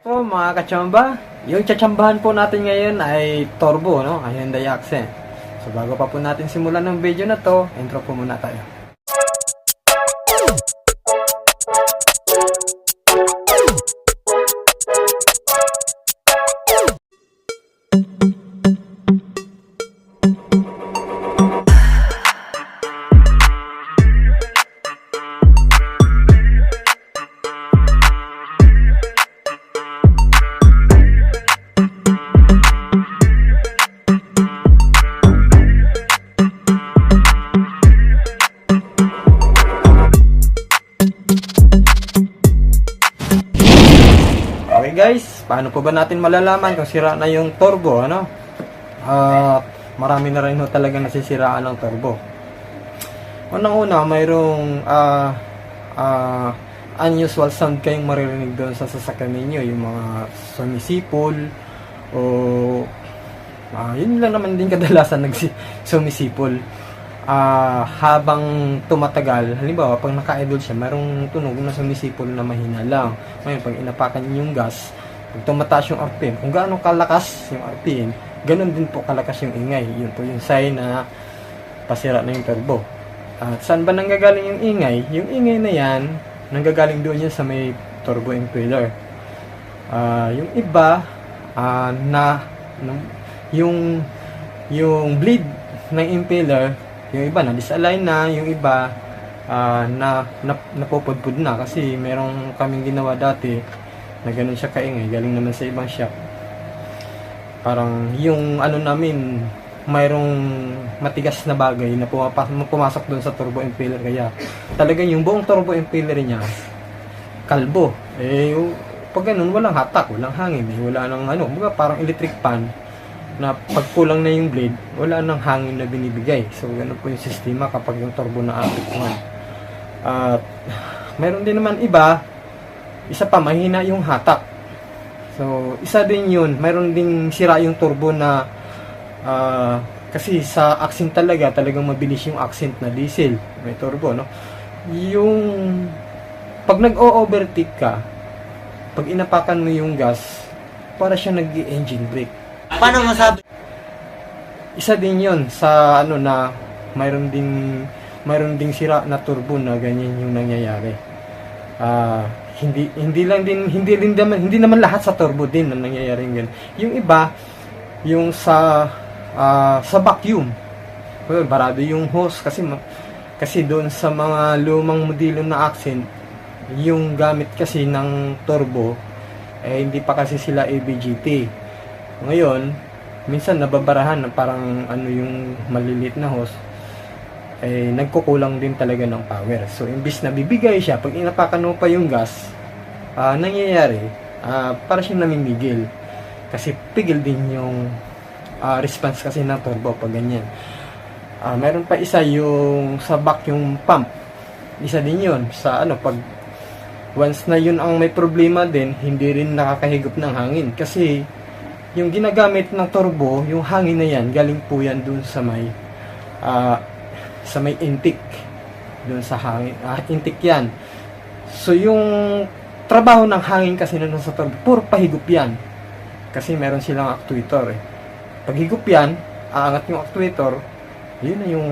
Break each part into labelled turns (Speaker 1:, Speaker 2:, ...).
Speaker 1: Po mga kachamba, yung chachambahan po natin ngayon ay turbo, no? Hyundai Accent. So bago pa po natin simulan ng video na to, intro po muna tayo. Paano po ba natin malalaman kung sira na yung turbo, ano? Ah, marami na rin ho talaga nasisiraan ng turbo. Unang-una, mayroong ah, ah, unusual sound kayong maririnig doon sa sasakyan ninyo, yung mga sumisipol o ah, yun lang naman din kadalasan nag sumisipol. Ah, habang tumatagal, halimbawa pag naka-idle siya, mayroong tunog na sumisipol na mahina lang. Ngayon, pag inapakan yung gas, pag tumataas yung RPM, kung gaano kalakas yung RPM, ganun din po kalakas yung ingay. Yun po yung sign na pasira na yung turbo. At saan ba nanggagaling yung ingay? Yung ingay na yan, nanggagaling doon yan sa may turbo impeller. Ah, yung iba ah, na nung- yung yung bleed ng impeller, yung iba na disalign na, yung iba ah, na, na napupudpud na kasi merong kaming ginawa dati na ganun siya kaingay, galing naman sa ibang shop. Parang yung ano namin, mayroong matigas na bagay na pumapas, pumasok doon sa turbo impeller kaya talagang yung buong turbo impeller niya kalbo. Eh, yung, pag ganun, walang hatak, walang hangin, eh, wala nang ano, mga parang electric pan na pag kulang na yung blade, wala nang hangin na binibigay. So, ganun po yung sistema kapag yung turbo na apektuhan. At, meron din naman iba, isa pa, mahina yung hatak. So, isa din yun, mayroon ding sira yung turbo na ah, kasi sa accent talaga, talagang mabilis yung accent na diesel, may turbo, no? Yung pag nag-o-overtake ka, pag inapakan mo yung gas, para siya nag-engine brake.
Speaker 2: Paano masabi?
Speaker 1: Isa din yon sa ano na mayroon ding mayroon ding sira na turbo na ganyan yung nangyayari. Ah, hindi hindi lang din hindi din naman hindi naman lahat sa turbo din na nangyayari ganyan. Yung iba yung sa ah, sa vacuum. Well, barado yung hose kasi kasi doon sa mga lumang modelo na accent yung gamit kasi ng turbo eh hindi pa kasi sila ABGT. Ngayon, minsan nababarahan na parang ano yung malilit na hose eh nagkukulang din talaga ng power. So imbis na bibigay siya pag inapakan mo pa yung gas, ah, nangyayari ah, para siyang namimigil. Kasi pigil din yung ah, response kasi ng turbo pag ganyan. Ah, meron pa isa yung sa vacuum pump. Isa din yun sa ano pag once na yun ang may problema din, hindi rin nakakahigop ng hangin. Kasi, yung ginagamit ng turbo, yung hangin na yan, galing po yan dun sa may, ah, sa may intake. Dun sa hangin. Ah, intake yan. So, yung trabaho ng hangin kasi na nasa turbo, puro pahigop yan. Kasi meron silang actuator eh. Pag higop yan, aangat yung actuator, yun na yung,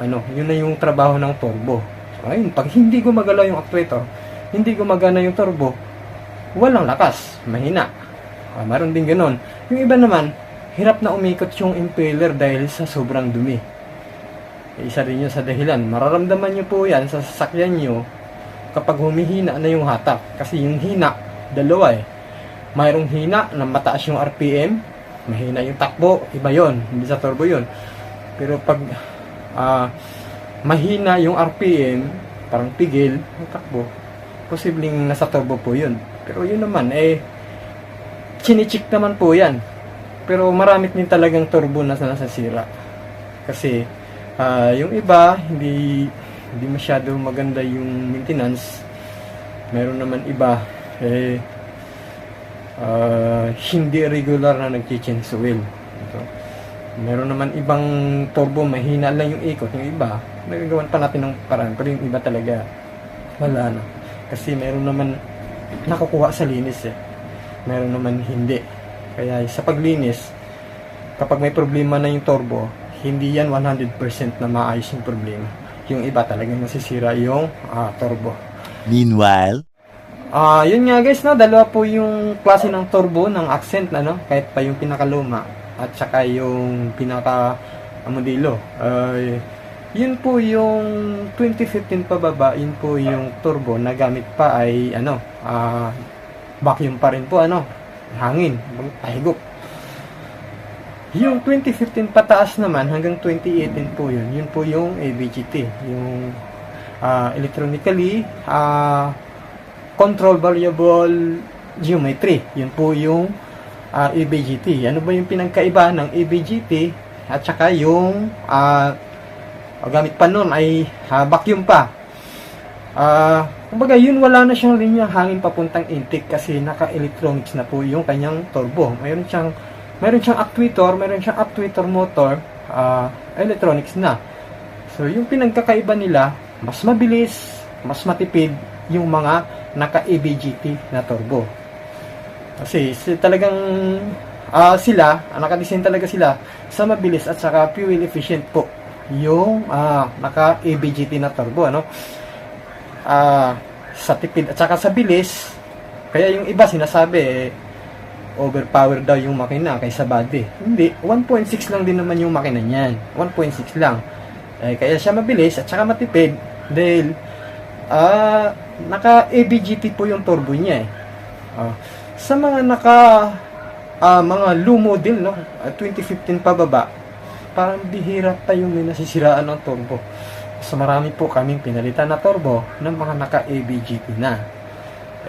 Speaker 1: ano, yun na yung trabaho ng turbo. So, ayun, pag hindi gumagalaw yung actuator, hindi gumagana yung turbo, walang lakas, mahina. Ah, meron din ganun. Yung iba naman, hirap na umikot yung impeller dahil sa sobrang dumi. Eh, Isa rin yun sa dahilan. Mararamdaman nyo po yan sa sasakyan nyo kapag humihina na yung hatak. Kasi yung hina, dalawa eh. Mayroong hina na mataas yung RPM, mahina yung takbo, iba yon hindi sa turbo yon Pero pag ah, mahina yung RPM, parang pigil, yung takbo, posibleng nasa turbo po yun. Pero yun naman, eh, chinichik naman po yan. Pero marami din talagang turbo na nasasira. Kasi, ah, yung iba, hindi, hindi masyado maganda yung maintenance. Meron naman iba, eh, ah, hindi regular na nag-change oil. Ito. Meron naman ibang turbo, mahina lang yung ikot. Yung iba, nagagawan pa natin ng paraan. Pero yung iba talaga, wala na. Kasi meron naman nakukuha sa linis eh. meron naman hindi. Kaya sa paglinis, kapag may problema na yung turbo, hindi yan 100% na maayos yung problema. Yung iba talagang nasisira yung ah, turbo.
Speaker 2: Meanwhile,
Speaker 1: Ah, yun nga guys, no, dalawa po yung klase ng turbo ng accent ano, kahit pa yung pinakaluma at saka yung pinaka ah, modelo. Ay yun po yung 2015 pababa, yun po yung turbo na gamit pa ay ano, ah vacuum pa rin po ano, hangin, pahigop. Yung 2015 pataas naman hanggang 2018 po yun. Yun po yung ABGT, yung ah, electronically ah control variable geometry. Yun po yung ah, ABGT. Ano ba yung pinagkaiba ng ABGT at saka yung ah, gamit pa nun ay ah, vacuum pa. Ah, kumbaga yun wala na siyang linya hangin papuntang intake kasi naka-electronics na po yung kanyang turbo. Mayroon siyang mayroon siyang actuator, mayroon siyang actuator motor, ah, electronics na. So yung pinagkakaiba nila, mas mabilis, mas matipid yung mga naka-ABGT na turbo. Kasi si- talagang ah, sila, ah, nakadesign talaga sila sa mabilis at saka fuel efficient po yung ah, naka-ABGT na turbo ano. Ah, sa tipid at saka sa bilis, kaya yung iba sinasabi eh, overpower daw yung makina kaysa body. Hindi, 1.6 lang din naman yung makina niyan. 1.6 lang. Eh, kaya siya mabilis at saka matipid dahil ah naka ABGT po yung turbo niya eh. Ah, sa mga naka ah, mga low model no, ah, 2015 pababa, parang bihira pa yung may nasisiraan ng turbo. So marami po kaming pinalitan na turbo ng mga naka ABGT na.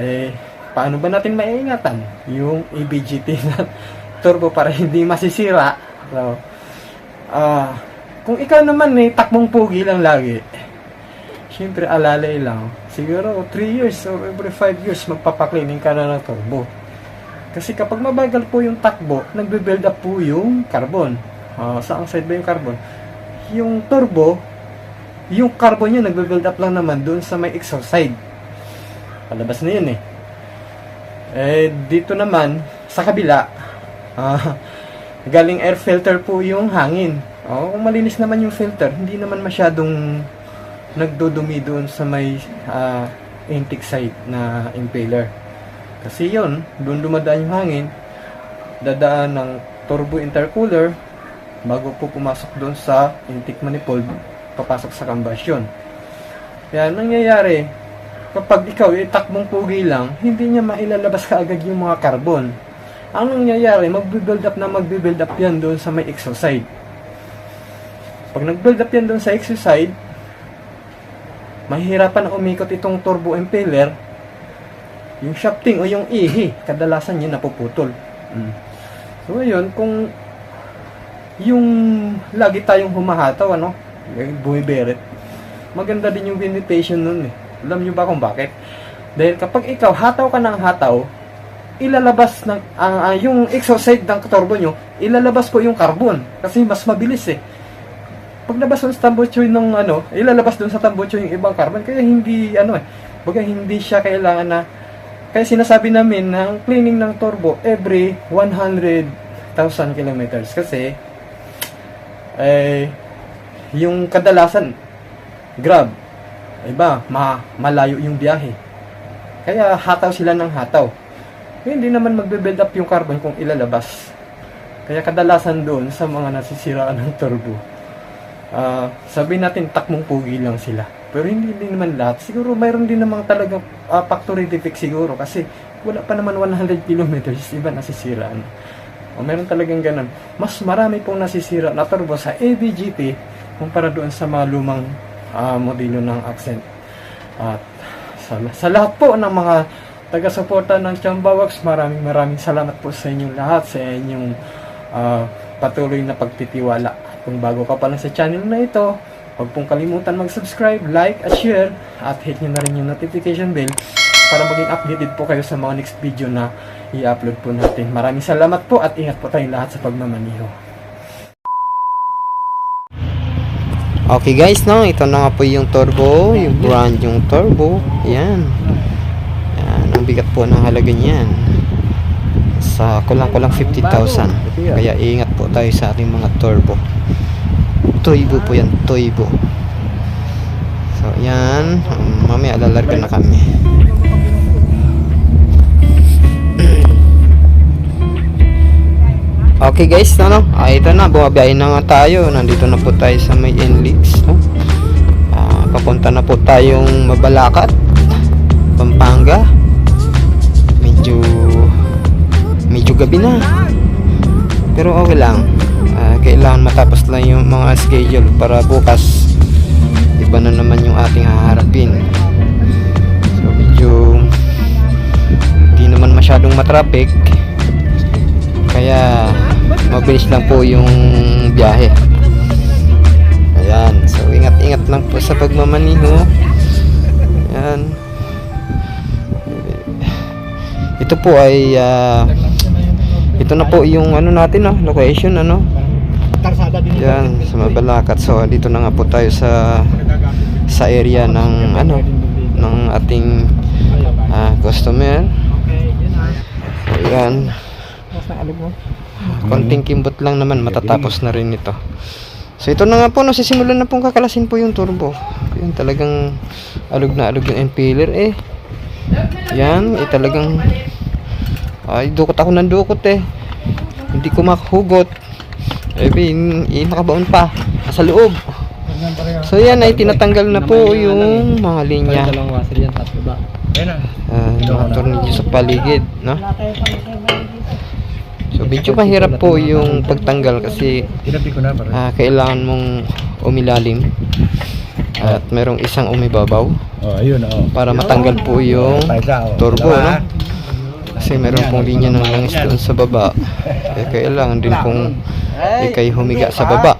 Speaker 1: Eh paano ba natin maiingatan yung ABGT na turbo para hindi masisira? So, ah kung ikaw naman eh, takbong pugi lang lagi, syempre alalay lang. Siguro 3 years or every 5 years magpapaklining ka na ng turbo. Kasi kapag mabagal po yung takbo, nagbe-build up po yung carbon. Ah, saan side ba yung carbon? Yung turbo, yung carbon niya nagbe-build up lang naman doon sa may exhaust side. Palabas na yun eh. Eh, dito naman, sa kabila, ah, galing air filter po yung hangin. Oh, kung malinis naman yung filter, hindi naman masyadong nagdudumi doon sa may ah, intake side na impeller. Kasi yon doon dumadaan yung hangin, dadaan ng turbo intercooler bago po pumasok doon sa intake manifold, papasok sa combustion. Kaya nangyayari, kapag ikaw ay takbong pugi lang, hindi niya mailalabas kaagad yung mga carbon. Ang nangyayari, magbe-build up na magbe-build up yan doon sa may exhaust side. Pag nag-build up yan doon sa exhaust side, mahihirapan na umikot itong turbo impeller, yung shafting o yung ihi, kadalasan yun napuputol. Mm. So, ayun, kung yung lagi tayong humahataw, ano, yung bumiberet, maganda din yung limitation nun eh. Alam nyo ba kung bakit? Dahil kapag ikaw hataw ka ng hataw, ilalabas ng ang ah, yung exhaust ng turbo nyo, ilalabas po yung carbon kasi mas mabilis eh. Paglabas ng tambucho ng ano, ilalabas dun sa tambucho yung ibang carbon kaya hindi ano eh. Baga hindi siya kailangan na kaya sinasabi namin na ang cleaning ng turbo every 100,000 kilometers kasi eh yung kadalasan grab iba ma malayo yung biyahe. Kaya hataw sila ng hataw. Kaya hindi naman magbe-build up yung carbon kung ilalabas. Kaya kadalasan doon sa mga nasisiraan ng turbo. Ah sabi natin takmong pugi lang sila. Pero hindi din naman lahat. Siguro mayroon din namang talagang ah, factory defect siguro kasi wala pa naman 100 kilometers iba nasisiraan. O meron talagang ganun. Mas marami pong nasisira na turbo sa ABGT kumpara doon sa mga lumang ah, modelo ng accent at sa, sa lahat po ng mga taga-suporta ng Chambawax maraming maraming salamat po sa inyong lahat sa inyong ah, patuloy na pagtitiwala kung bago ka pa lang sa channel na ito huwag pong kalimutan mag-subscribe, like at share at hit nyo na rin yung notification bell para maging updated po kayo sa mga next video na i-upload po natin. Maraming salamat po at ingat po tayong lahat sa pagmamaniho. Okay guys, no, ito na nga po yung turbo, yung brand yung turbo. Yan. Yan, ang bigat po ng halaga niyan. nasa kulang-kulang 50,000. Kaya ingat po tayo sa ating mga turbo. Toibo po yan, Toibo. So, yan. Um, mamaya alalarga na kami. Okay guys, ano? Ah, ito na, bumabiyahe na nga tayo. Nandito na po tayo sa may Enlix, no? Ah, papunta na po tayong Mabalacat, Pampanga. Medyo medyo gabi na. Pero okay lang. Ah, kailangan matapos lang yung mga schedule para bukas iba na naman yung ating haharapin. So medyo hindi naman masyadong matraffic. Kaya mabilis lang po yung biyahe. Ayan. So ingat-ingat lang po sa pagmamaniho. Ayan. Ito po ay ah, ito na po yung ano natin no, location ano. Yan sa Mabalacat. So dito na nga po tayo sa sa area ng ano ng ating ah, customer. So yan. Konting kimbot lang naman matatapos na rin ito. So ito na nga po, nasisimulan na pong kakalasin po yung turbo. Yan talagang alog na alog yung impeller eh. Yan, eh talagang ay dukot ako ng dukot eh. Hindi ko makahugot. Eh, bin, eh, nakabaon pa. Sa loob. So yan ay tinatanggal na po yung mga linya.
Speaker 2: Dalawang washer yan, tatlo ba? Ayun na.
Speaker 1: Ah, mga tornilyo sa paligid, no? So medyo mahirap po yung pagtanggal kasi
Speaker 2: Tinabi ko na para.
Speaker 1: ah, kailangan mong umilalim at merong isang umibabaw
Speaker 2: Oh, ayun oh.
Speaker 1: para matanggal po yung turbo, no? Kasi meron pong linya ng langis doon sa baba. Eh, kailangan din pong ikay humiga sa baba.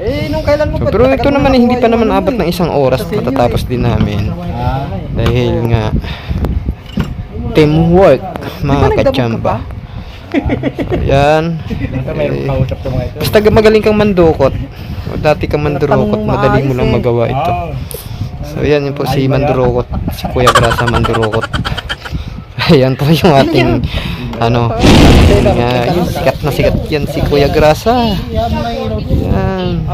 Speaker 2: Eh, nung kailan mo
Speaker 1: So, pero ito naman eh, hindi pa naman abot ng isang oras matatapos din namin.
Speaker 2: Ah,
Speaker 1: Dahil nga teamwork mga kachamba. Yan.
Speaker 2: mayroong
Speaker 1: Eh. Basta magaling kang mandukot. Dati kang mandurukot, madali mo lang magawa ito. So yan yun po si mandurukot, si Kuya Grasa mandurukot. Ayan po yung ating ano, nga, yung sikat na sikat yan si Kuya Grasa. Yan.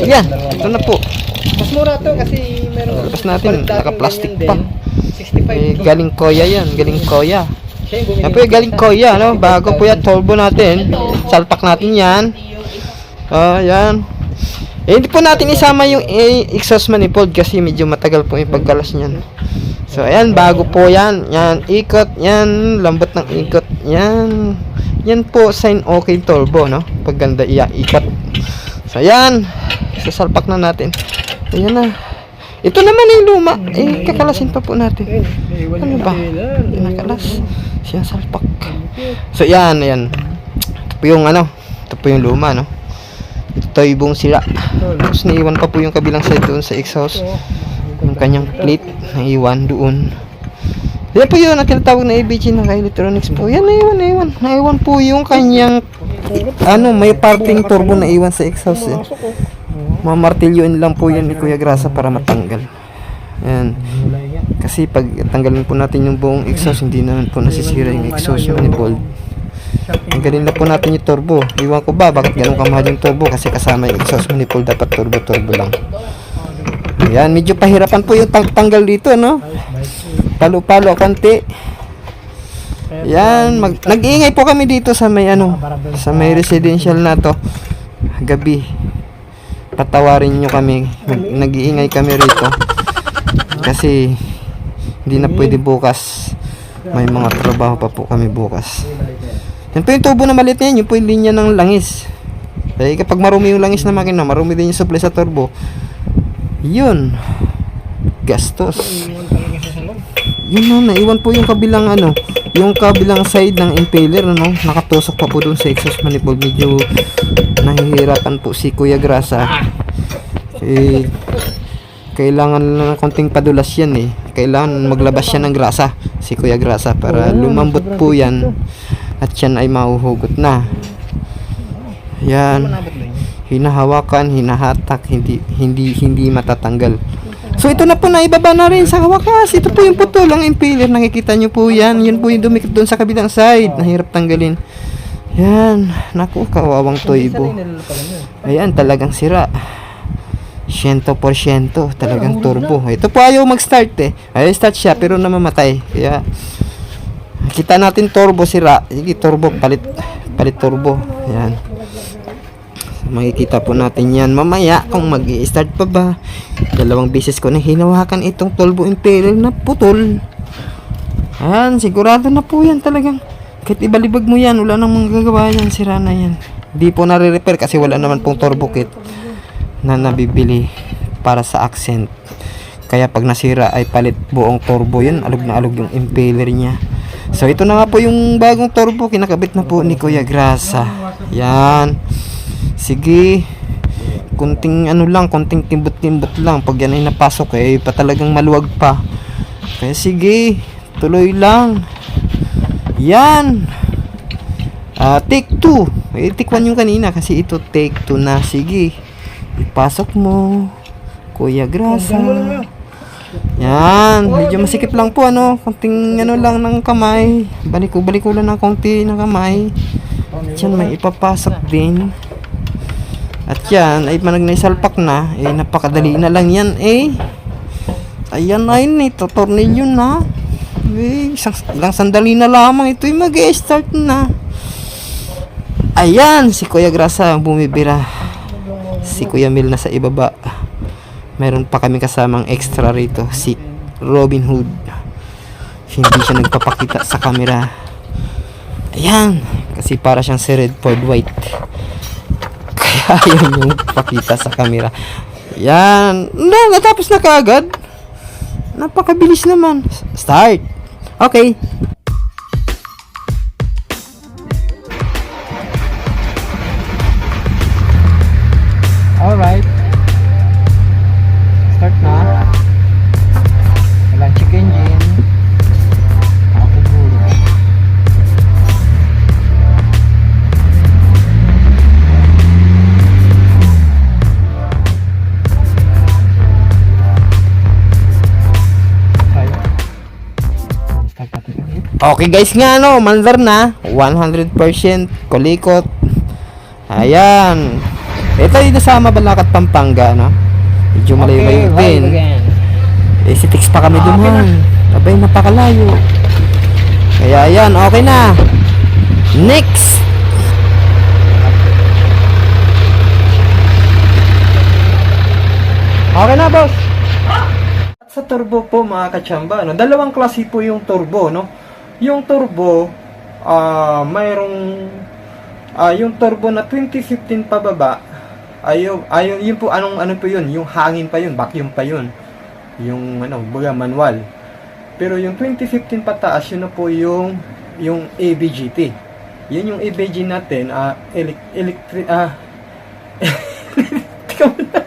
Speaker 1: Ayan, ito na po.
Speaker 2: Mas mura to kasi meron.
Speaker 1: Labas natin, naka-plastic pa.
Speaker 2: 65.
Speaker 1: Eh, galing Koya yan, galing Koya. Yan po yung galing Koya, no? Bago po yan, turbo natin. Salpak natin yan. Ah, yan. Eh, hindi po natin isama yung eh, exhaust manifold kasi medyo matagal po yung pagkalas niyan. So, ayan, bago po yan. Yan, ikot, yan, lambot ng ikot. Yan. Yan po, sign okay turbo, no? Pag ganda iya, ikot. So, ayan. Sasalpak na natin. Ayan na. Ito naman yung luma. Eh, kakalasin pa po natin. Ano ba? Nakalas. Siya salpak. So, yan, yan. Ito po yung ano. Ito po yung luma, no? Ito yung sila. Tapos naiwan pa po yung kabilang side doon sa exhaust. Yung kanyang plate naiwan doon. Yan po yun ang tinatawag na ABG ng electronics po. Yan, naiwan, naiwan. Naiwan po yung kanyang ano, may parting turbo na iwan sa exhaust. Eh. Mamartilyoin lang po yun ni Kuya Grasa para matanggal. Yan. Kasi pag tanggalin po natin yung buong exhaust, hindi naman po nasisira yung exhaust manifold. Tanggalin na po natin yung turbo. Iwan ko ba, bakit ganun kamahal yung turbo? Kasi kasama yung exhaust manifold, dapat turbo-turbo lang. Ayan, medyo pahirapan po yung tang- tanggal dito, no? Palo-palo konti. Yan, mag nag-iingay po kami dito sa may ano, sa may residential na to. Gabi. Patawarin nyo kami. Nag- nag-iingay kami rito. Kasi hindi na pwede bukas. May mga trabaho pa po kami bukas. Yan po yung tubo na maliit na yan. Yun po yung linya ng langis. Eh, kapag marumi yung langis na makina, marumi din yung supply sa turbo. Yun. Gastos. Yun na, naiwan po yung kabilang ano, yung kabilang side ng impeller, ano, nakatusok pa po dun sa exhaust manifold. Medyo nahihirapan po si Kuya Grasa. Eh, kailangan lang ng konting padulas yan eh. Kailangan maglabas siya ng grasa, si Kuya Grasa, para lumambot po yan at yan ay mahuhugot na. Yan. Hinahawakan, hinahatak, hindi hindi hindi matatanggal. So ito na po na ibaba na rin sa wakas. Ito po yung putol, ang impeller. Nakikita nyo po yan. Yun po yung dumikit doon sa kabilang side. Nahirap tanggalin. Yan. Naku, kawawang toybo. Ayan, talagang sira. 100% talagang turbo. Ito po ayaw mag-start eh. Ayaw start siya pero namamatay. Kaya kita natin turbo sira. Sige, turbo palit palit turbo. Ayan. Makikita po natin yan mamaya kung mag start pa ba. Dalawang beses ko na hinawakan itong turbo impeller na putol. Ayan, sigurado na po yan talagang. Kahit ibalibag mo yan, wala nang magagawa yan, sira na yan. Di po nare-repair kasi wala naman pong turbo kit na nabibili para sa accent. Kaya pag nasira ay palit buong turbo yun, alog na alog yung impeller niya. So ito na nga po yung bagong turbo, kinakabit na po ni Kuya Grasa. Yan. Sige. Kunting ano lang, kunting timbot-timbot lang. Pag yan ay napasok eh, pa talagang maluwag pa. Kaya sige, tuloy lang. Yan. Ah, take 2. Eh, take 1 yung kanina kasi ito take 2 na. Sige. Ipasok mo. Kuya Grasa. Yan. Medyo masikip lang po ano. Konting ano lang ng kamay. Baliko-baliko lang ng konti ng kamay. Yan, may ipapasok din. At yan, ay manag naisalpak na. Eh, napakadali na lang yan eh. Ayan ay nito, tornilyo na. Eh, isang lang sandali na lamang ito mag-start na. Ayan, si Kuya Grasa ang bumibira. Si Kuya Mil na sa ibaba. Meron pa kami kasamang extra rito, si Robin Hood. Hindi siya nagpapakita sa camera. Ayan, kasi para siyang si Redford White. Kaya ayaw niyong pakita sa camera. Yan. Na, natapos na kaagad. Napakabilis naman. Start. Okay. Okay guys nga no, mandar na 100% kulikot. Ayan. Ito yung sa Mabalacat, Pampanga no. Medyo malayo-layo din. Eh si Tix pa kami duman. Abay napakalayo. Kaya ayan, okay na. Next. Okay na boss.
Speaker 3: Sa turbo po mga kachamba, no? dalawang klase po yung turbo, no? Yung turbo, ah mayroong ah yung turbo na 2015 pababa, ayo ayo yun po anong ano po yun, yung hangin pa yun, vacuum pa yun. Yung ano, baga manual. Pero yung 2015 pataas, yun na po yung yung ABGT. Yun yung ABG natin, elec- electric ah muna.